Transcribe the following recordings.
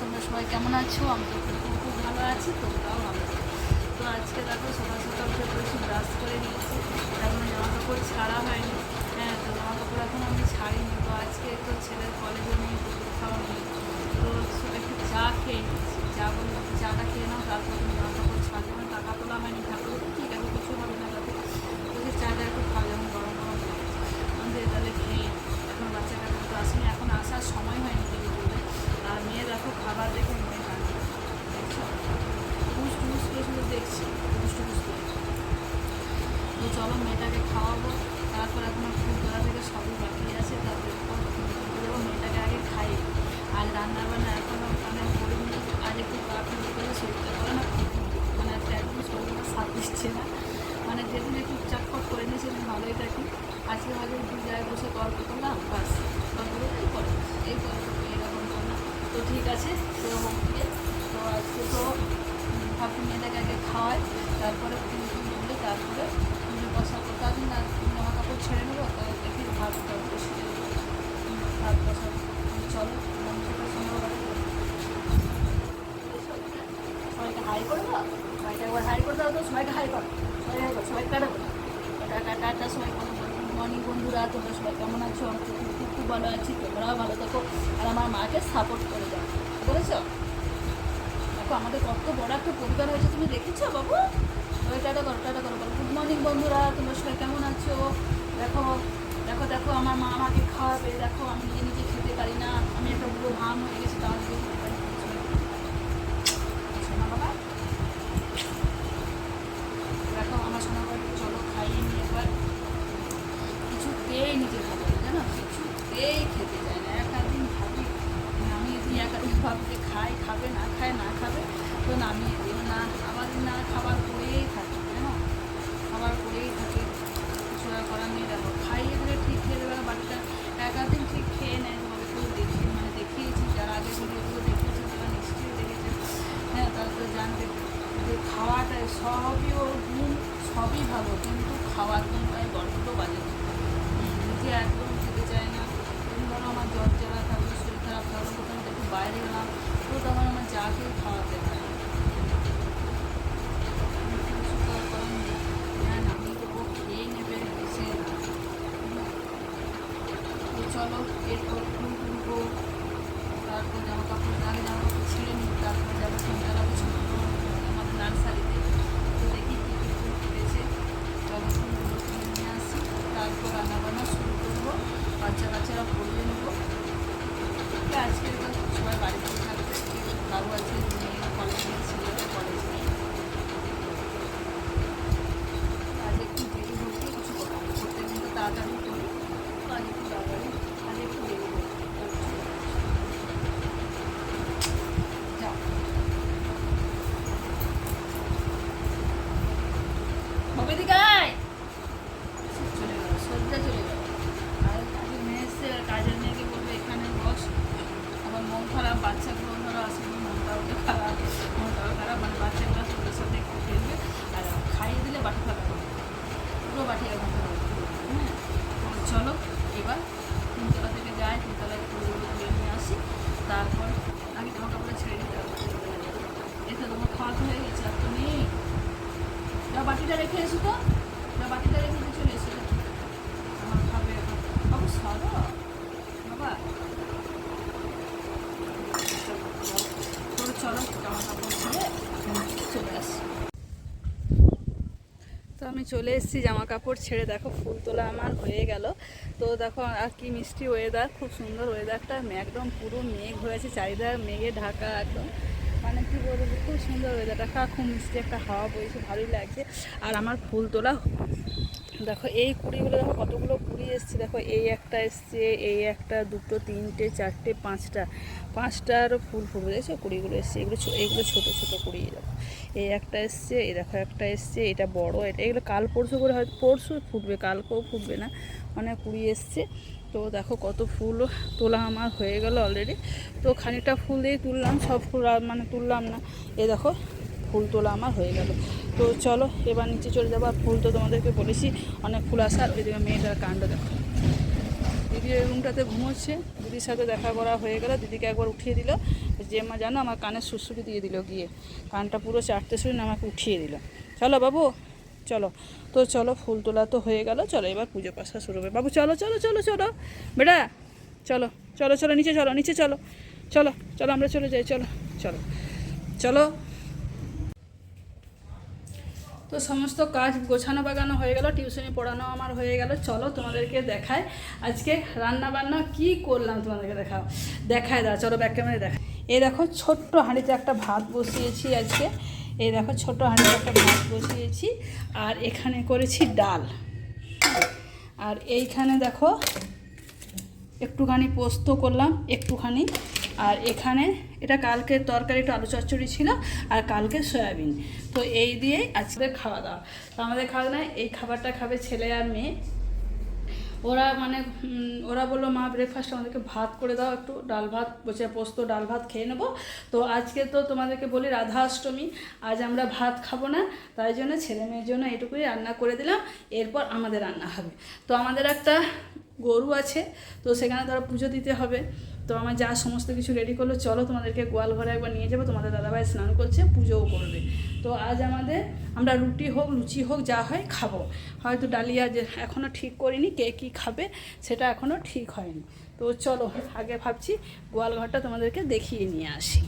তোমরা সবাই কেমন আছো? আমি তো খুব ভালো আছি, তোমরাও ভালো তো আজকে দেখো সকাল সকাল থেকে একটু ব্রাশ করে নিয়েছি। এখন জামা কাপড় ছাড়া হয়নি। হ্যাঁ তো জামা কাপড় এখন আমি ছাড়িনি। তো আজকে তো ছেলের কলেজে নেই খাওয়া নেই তো একটু চা খেয়ে নিয়েছি। চা বললাম চাটা খেয়ে নাও, তারপর তুমি জামা কাপড় ছাড়বে তারপরে ফুল টুল তুলে তারপরে ফুলে বসা করতে হবে না জামা কাপড় ছেড়ে নেব দেখি ভাত। উম, ভাত উম, চলো মন্ত্রটা শোনাবো সবাইকে হাই করে দাও। একবার হাই করে দাও তো সবাইকে সবাই সবাই সবাই বন্ধুরা সবাই কেমন আছো? আমি খুব ভালো আছি তোমরাও ভালো আর আমার মাকে সাপোর্ট করে দাও। বলেছ দেখো আমাদের কত বড় একটা পরিবার হয়েছে তুমি দেখেছ বাবু? ওই টাটা করো টাটা করো, বলো। গুড মর্নিং বন্ধুরা, তোমরা সবাই কেমন আছো? দেখো দেখো দেখো, আমার মা আমাকে খাওয়াবে। দেখো, আমি নিজে নিজে খেতে পারি না। আমি একটা বুড়ো ভাম হয়ে গেছি, তাও সবই ভালো কিন্তু খাওয়ার গুণটাই বড্ড বাজে হুম, নিজে একদম খেতে চায় না। তুমি ধরো আমার জ্বর জ্বালা থাকল শরীর খারাপ থাকল কোথাও একটু বাইরে গেলাম তো তখন আমার যাকেই খাওয়াতে হয়। হ্যাঁ চলো এরপর তারপর জামা কাপড় আগে জামা কাপড় ছিঁড়ে নিই তারপর যাব তিনতলা গুছানো আমাদের নার্সারিতে তো দেখি কী কী ফুল ফুটেছে তবে ফুলগুলো কিনে নিয়ে আসি তারপর রান্না বান্না শুরু করব বাচ্চা কাচ্চারা পড়িয়ে নেব তো আজকে তো সবাই বাড়িতে থাকবে বাবু আছে মেয়ে কলেজে ছেলেটা কলেজে আজ একটু দেরি হচ্ছে কিছু করার নেই। প্রত্যেক দিন তো তাড়াতাড়ি করি তো আজ একটু তাড়াতাড়ি আজ একটু দেরি হচ্ছে যাও চলে গেল চলে আর আজকে মেয়ে কাজের মেয়েকে বলবে, এখানে বস আবার মন খারাপ, বাচ্চাগুলো ধরো আসেনি মনটাও তো খারাপ মনটাও খারাপ মানে বাচ্চাগুলো সঙ্গে সাথে একটু খেলবে আর খাইয়ে দিলে বাটি ফাঁকা করবে পুরো বাটি এখন হ্যাঁ তো চলো এবার তিনতলা থেকে যাই তিনতলায় ফুলগুলো তুলে নিয়ে আসি তারপর আগে জামা কাপড়ে ছেড়ে দিতে হবে এতে তোমার খাওয়া তো হয়ে গেছে আর তো নেই যা রেখে এসো তো। যা বাটিটা রেখে দিয়ে চলে এসো। আমার খাবে বাবু সরো বাবা। চলে আসি। তো আমি চলে এসেছি জামা কাপড় ছেড়ে। দেখো, ফুল তোলা আমার হয়ে গেল। তো দেখো, আর কি মিষ্টি ওয়েদার খুব সুন্দর ওয়েদারটা একদম পুরো মেঘ হয়েছে চারিদার মেঘে ঢাকা একদম। মানে কি বলব, খুব সুন্দর ওয়েদারটা খুব মিষ্টি একটা হাওয়া বইছে, ভালোই লাগছে। আর আমার ফুল তোলা, দেখো, এই কুড়িগুলো, দেখো, কতগুলো কুড়ি এসছে। দেখো, এই একটা এসছে, এই একটা, দুটো, তিনটে, চারটে, পাঁচটা। পাঁচটার ফুল ফুটবে, দেখছ? কুড়িগুলো এসছে। এগুলো এইগুলো ছোটো ছোটো কুড়ি দেখো। এই একটা এসছে, এই দেখো, একটা এসছে, এটা বড়, এটা, এগুলো কাল পরশু করে হয়তো, পরশু ফুটবে, কালকেও ফুটবে না। মানে কুড়ি এসছে। তো দেখো কত ফুল তোলা আমার হয়ে গেল অলরেডি তো খানিকটা ফুল দিয়ে তুললাম, সব ফুল মানে তুললাম না। এ দেখো, ফুল তোলা আমার হয়ে গেল। তো চলো, এবার নিচে চলে যাব। আর ফুল তো তোমাদেরকে বলেছি, অনেক ফুল আসা আর ওইদিকে মেয়েটার কাণ্ড দেখো। দিদি ওই রুমটাতে ঘুমোচ্ছে। দিদির সাথে দেখা করা হয়ে গেল। দিদিকে একবার উঠিয়ে দিল। যে মা জানো, আমার কানের সুরসুরি দিয়ে দিল গিয়ে। কানটা পুরো চারটে শুনে আমাকে উঠিয়ে দিল। চলো বাবু। চলো। তো চলো, ফুল তোলা তো হয়ে গেল। চলো, এবার পুজো পাশা শুরু হবে। বাবু, চলো চলো চলো চলো। বেটা, চলো চলো চলো, নিচে চলো নিচে চলো। চলো চলো, আমরা চলে যাই, চলো চলো চলো। তো সমস্ত কাজ গোছানো বাগানো হয়ে গেল, টিউশনি পড়ানো আমার হয়ে গেল। চলো, তোমাদেরকে দেখায় আজকে রান্না বান্না কি করলাম তোমাদেরকে দেখাও। দেখায় দাও, চলো ব্যাক ক্যামেরায় দেখা এই দেখো, ছোট্ট হাঁড়িতে একটা ভাত বসিয়েছি আজকে। এই দেখো ছোটো হাঁড়িতে একটা ভাত বসিয়েছি, আর এখানে করেছি ডাল। আর এইখানে দেখো একটুখানি পোস্ত করলাম, একটুখানি। আর এখানে এটা কালকে তরকারি, একটু আলু চচ্চড়ি ছিল, আর কালকে সয়াবিন। তো এই দিয়েই আজকে খাওয়া দাওয়া। তো আমাদের খাওয়া দাওয়া এই খাবারটা খাবে ছেলে আর মেয়ে। ওরা মানে ওরা বলল, মা ব্রেকফাস্ট আমাদেরকে ভাত করে দাও, একটু ডাল ভাত, বসে পোস্ত, ডাল ভাত খেয়ে নেব। তো আজকে তো তোমাদেরকে বলি রাধা অষ্টমী আজ আমরা ভাত খাব না, তাই জন্য ছেলে মেয়ের জন্য এটুকুই রান্না করে দিলাম, এরপর আমাদের রান্না হবে। তো আমাদের একটা গরু আছে, তো সেখানে তারা পুজো দিতে হবে। তো আমার যা সমস্ত কিছু রেডি করল, চলো তোমাদেরকে গোয়াল ঘরে একবার নিয়ে যাব, তোমাদের দাদাভাই স্নান করছে, পুজোও করবে। তো আজ আমাদের, আমরা রুটি হোক, লুচি হোক, যা হয় খাব। হয়তো ডালিয়া যে এখনও ঠিক করিনি, কে কী খাবে সেটা এখনও ঠিক হয়নি। তো চলো, আগে ভাবছি গোয়াল ঘরটা তোমাদেরকে দেখিয়ে নিয়ে আসি।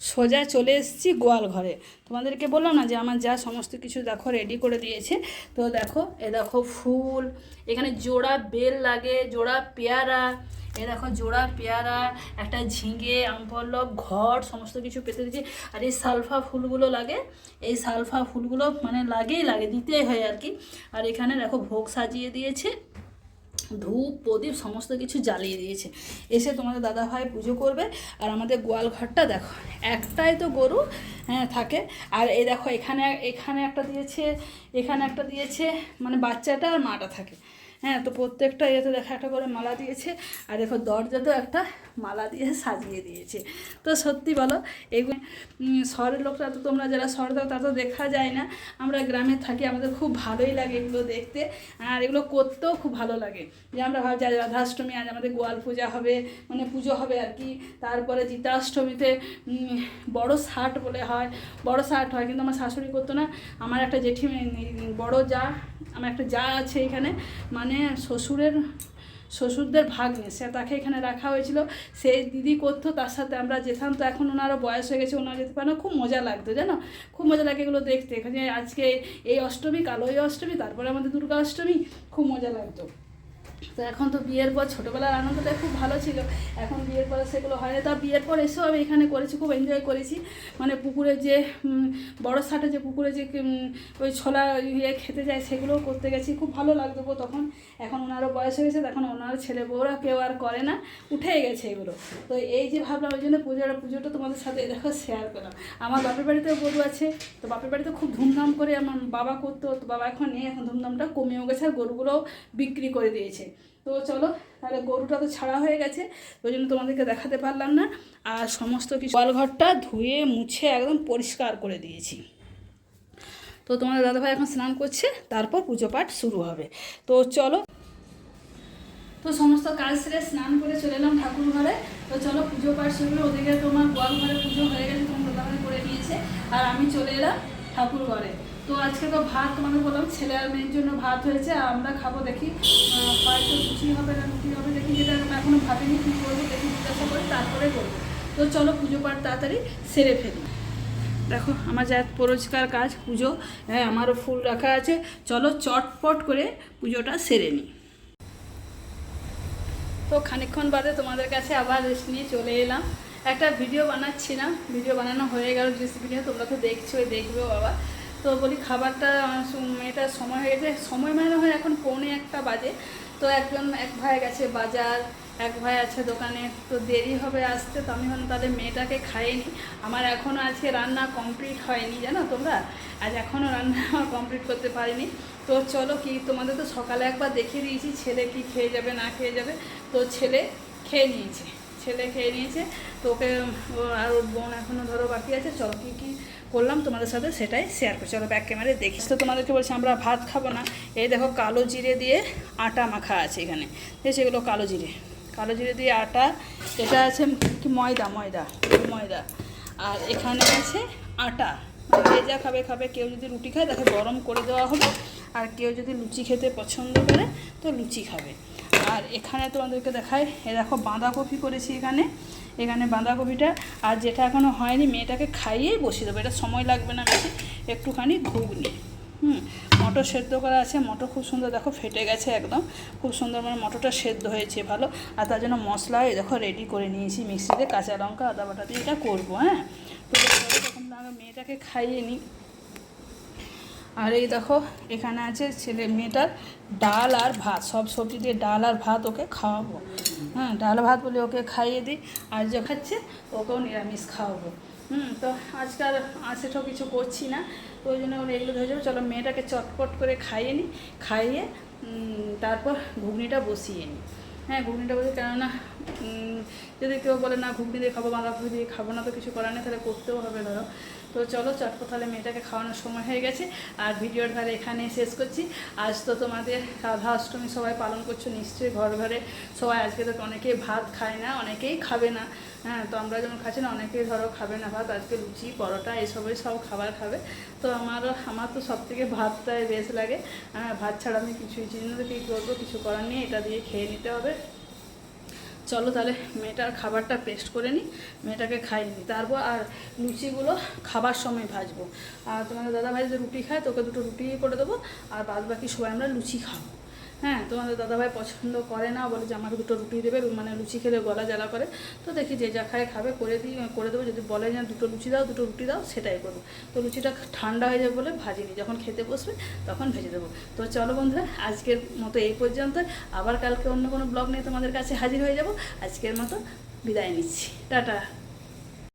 সোজা চলে এসেছি গোয়াল ঘরে। তোমাদেরকে বললাম না যে আমার যা সমস্ত কিছু দেখো রেডি করে দিয়েছে। তো দেখো, এ দেখো ফুল, এখানে জোড়া বেল লাগে, জোড়া পেয়ারা, এ দেখো জোড়া পেয়ারা, একটা ঝিঙে, আমপল্লব ঘর সমস্ত কিছু পেতে দিয়েছে। আর এই সালফা ফুলগুলো লাগে, এই সালফা ফুলগুলো মানে লাগেই লাগে, দিতেই হয় আর কি। আর এখানে দেখো ভোগ সাজিয়ে দিয়েছে। ধূপ, প্রদীপ সমস্ত কিছু জ্বালিয়ে দিয়েছে। এসে তোমাদের দাদা ভাই পুজো করবে আর আমাদের গোয়াল ঘরটা দেখো, একটাই তো গরু হ্যাঁ থাকে। আর এই দেখো, এখানে এখানে একটা দিয়েছে, এখানে একটা দিয়েছে মানে বাচ্চাটা আর মাটা থাকে। হ্যাঁ তো প্রত্যেকটা ইয়েতে দেখা একটা করে মালা দিয়েছে। আর দেখো দরজাতেও একটা মালা দিয়ে সাজিয়ে দিয়েছে। তো সত্যি বলো, এগুলো শহরের লোকরা তো তোমরা যারা শহরে থাকো তা তো দেখা যায় না। আমরা গ্রামে থাকি, আমাদের খুব ভালোই লাগে এগুলো দেখতে। আর এগুলো করতেও খুব ভালো লাগে। যে আমরা ভাবছি, আজ রাধাষ্টমী, আজ আমাদের গোয়াল পূজা হবে মানে পুজো হবে আর কি। তারপরে জিতাষ্টমীতে বড় ষাট বলে হয়। বড় ষাট হয়, কিন্তু আমার শাশুড়ি করতো না। আমার একটা জেঠি বড় যা, আমার একটা যা আছে এখানে। মানে শ্বশুরের, শ্বশুরদের ভাগ্নে সে তাকে এখানে রাখা হয়েছিল। সে দিদি করতো, তার সাথে আমরা যেতাম। তো এখন ওনারও বয়স হয়ে গেছে, ওনারা যেতে পারে না। খুব মজা লাগতো, জানো? খুব মজা লাগে এগুলো দেখতে। এখানে আজকে এই অষ্টমী, কালো এই অষ্টমী, তারপরে আমাদের দুর্গা অষ্টমী, খুব মজা লাগতো। তো এখন তো বিয়ের পর ছোটোবেলার আনন্দটা খুব ভালো ছিল। এখন বিয়ের পরে সেগুলো হয় না তা বিয়ের পর এসেও আমি এখানে করেছি, খুব এনজয় করেছি। মানে পুকুরে যে বড় সাটে যে পুকুরে যে ওই ছোলা ইয়ে খেতে যায় সেগুলোও করতে গেছি। খুব ভালো লাগতো তখন। এখন ওনারও বয়স হয়ে গেছে, তখন ওনার ছেলে বউরা কেউ আর করে না। উঠেই গেছে এগুলো। তো এই যে ভাবলাম, ওই জন্য পুজোটা পুজোটা তোমাদের সাথে দেখো শেয়ার করলাম। আমার বাপের বাড়িতেও গরু আছে। তো বাপের বাড়িতে খুব ধুমধাম করে আমার বাবা করতো, তো বাবা এখন নেই। এখন ধুমধামটা কমেও গেছে আর গরুগুলোও বিক্রি করে দিয়েছে। তো চলো, তাহলে গরুটা তো ছাড়া হয়ে গেছে, ওই জন্য তোমাদেরকে দেখাতে পারলাম না। আর সমস্ত কিছু ঘরটা ধুয়ে, মুছে একদম পরিষ্কার করে দিয়েছি। তো তোমাদের দাদাভাই এখন স্নান করছে, তারপর পুজো পাঠ শুরু হবে। তো চলো। তো সমস্ত কাজ সেরে স্নান করে চলে এলাম ঠাকুর ঘরে। তো চলো, পুজো পাঠ শুরু। ওদিকে তোমার গোয়াল ঘরে পুজো হয়ে গেছে, তোমার দাদা দাদাভাই করে নিয়েছে। আর আমি চলে এলাম ঠাকুর ঘরে। তো আজকে তো ভাত তোমাদের বললাম ছেলে আর মেয়ের জন্য ভাত হয়েছে আমরা খাব দেখি হয়তো লুচি হবে না রুটি হবে, দেখি যেটা এখনও ভাবিনি কী করব, দেখি জিজ্ঞাসা করি তারপরে করব। তো চলো পুজো পাঠ তাড়াতাড়ি সেরে ফেলি। দেখো, আমার যা পরিষ্কার কাজ, পুজো হ্যাঁ আমারও ফুল রাখা আছে, চলো চটপট করে পুজোটা সেরে নিই। তো খানিকক্ষণ বাদে তোমাদের কাছে আবার রেস্ট নিয়ে চলে এলাম। একটা ভিডিও বানাচ্ছিলাম, ভিডিও বানানো হয়ে গেল রেসিপিটা তোমরা তো দেখছ দেখবেও বাবা। তো বলি খাবারটা মেয়েটার সময় হয়ে গেছে, সময় মানে হয় এখন পৌনে একটা বাজে। তো একজন, এক ভাই গেছে বাজার, এক ভাই আছে দোকানে, তো দেরি হবে আসতে, তো আমি ভাবলাম তাদের মেয়েটাকে খাইনি আমার এখনও আজকে রান্না কমপ্লিট হয়নি, জানো তোমরা? আজ এখনও রান্না আমার কমপ্লিট করতে পারিনি। তো চলো কি, তোমাদের তো সকালে একবার দেখিয়ে দিয়েছি, ছেলে কি খেয়ে যাবে, না খেয়ে যাবে। তো ছেলে খেয়ে নিয়েছে। ছেলে খেয়ে নিয়েছে। তো ওকে আর ওর বোন এখনও ধরো বাকি আছে। চলো কী কী করলাম তোমাদের সাথে সেটাই শেয়ার করছি। চলো ব্যাক ক্যামেরায় দেখিস। তো তোমাদেরকে বলছি আমরা ভাত খাব না। এই দেখো কালো জিরে দিয়ে আটা মাখা আছে এখানে। এগুলো কালো জিরে। কালো জিরে দিয়ে আটা, এটা আছে কি ময়দা ময়দা ময়দা। আর এখানে আছে আটা। যে যা খাবে খাবে। কেউ যদি রুটি খায়, তাকে গরম করে দেওয়া হবে। আর কেউ যদি লুচি খেতে পছন্দ করে, তো লুচি খাবে। আর এখানে তোমাদেরকে দেখায় এ দেখো বাঁধাকপি করেছি এখানে এখানে বাঁধাকপিটা, আর যেটা এখনও হয়নি, মেয়েটাকে খাইয়েই বসিয়ে দেবো, এটা সময় লাগবে না বেশি, একটুখানি ঘুগনি, হুম, মটর সেদ্ধ করা আছে, মটর খুব সুন্দর, দেখো ফেটে গেছে একদম, খুব সুন্দর মানে মটরটা সেদ্ধ হয়েছে ভালো, আর তার জন্য মশলা এই দেখো রেডি করে নিয়েছি, মিক্সিতে কাঁচা লঙ্কা, আদা বাটা দিয়ে এটা করব হ্যাঁ তো তখন মেয়েটাকে খাইয়ে নিই আর এই দেখো, এখানে আছে ছেলে মেয়েটার ডাল আর ভাত। সব সবজি দিয়ে ডাল আর ভাত ওকে খাওয়াবো। হ্যাঁ ডাল ভাত বলে ওকে খাইয়ে দিই। আর যে খাচ্ছে, ওকেও নিরামিষ খাওয়াবো। হুম, তো আজকাল সেটাও কিছু করছি না, তো ওই জন্য এগুলো ধরে যাব চলো মেয়েটাকে চটপট করে খাইয়ে নিই। খাইয়ে তারপর ঘুগনিটা বসিয়ে নিই। হ্যাঁ ঘুগনিটা বসে কেননা যদি কেউ বলে, না, ঘুগনি দিয়ে খাব, বাঁধাকপি দিয়ে খাব না, তো কিছু করার নেই, তাহলে করতেও হবে, ধরো। তো চলো চটপট তাহলে মেয়েটাকে খাওয়ানোর সময় হয়ে গেছে। আর ভিডিওর ধারে এখানে শেষ করছি। আজ তো তোমাদের রাধা অষ্টমী সবাই পালন করছ নিশ্চয়ই, ঘর ঘরে সবাই আজকে তো অনেকেই ভাত খায় না, অনেকেই খাবে না। হ্যাঁ তো আমরা যেমন খাচ্ছি না, অনেকেই ধরো খাবে না ভাত, আজকে লুচি, পরোটা এসবই সব খাবার খাবে। তো আমারও, আমার তো সব থেকে ভাতটাই বেশ লাগে। হ্যাঁ ভাত ছাড়া আমি কিছুই চিনি কী করব, কিছু করার নেই, এটা দিয়ে খেয়ে নিতে হবে। চলো তাহলে মেয়েটার খাবারটা পেস্ট করে নিই, মেয়েটাকে খাইয়ে নিই। তারপর আর লুচিগুলো খাবার সময় ভাজবো। আর তোমাদের দাদা ভাই যে রুটি খায়, তোকে দুটো রুটি করে দেবো, আর বাদ বাকি সবাই আমরা লুচি খাব। হ্যাঁ তোমাদের দাদাভাই পছন্দ করে না, বলে যে আমাকে দুটো রুটি দেবে মানে লুচি খেলে গলা জ্বালা করে। তো দেখি যে যা খায় খাবে, করে দিই করে দেবো। যদি বলে যে দুটো লুচি দাও, দুটো রুটি দাও, সেটাই করব। তো লুচিটা ঠান্ডা হয়ে যাবে বলে ভাজিনি যখন খেতে বসবে, তখন ভেজে দেবো। তো চলো বন্ধুরা, আজকের মতো এই পর্যন্ত। আবার কালকে অন্য কোনো ব্লগ নিয়ে তোমাদের কাছে হাজির হয়ে যাব। আজকের মতো বিদায় নিচ্ছি। টাটা।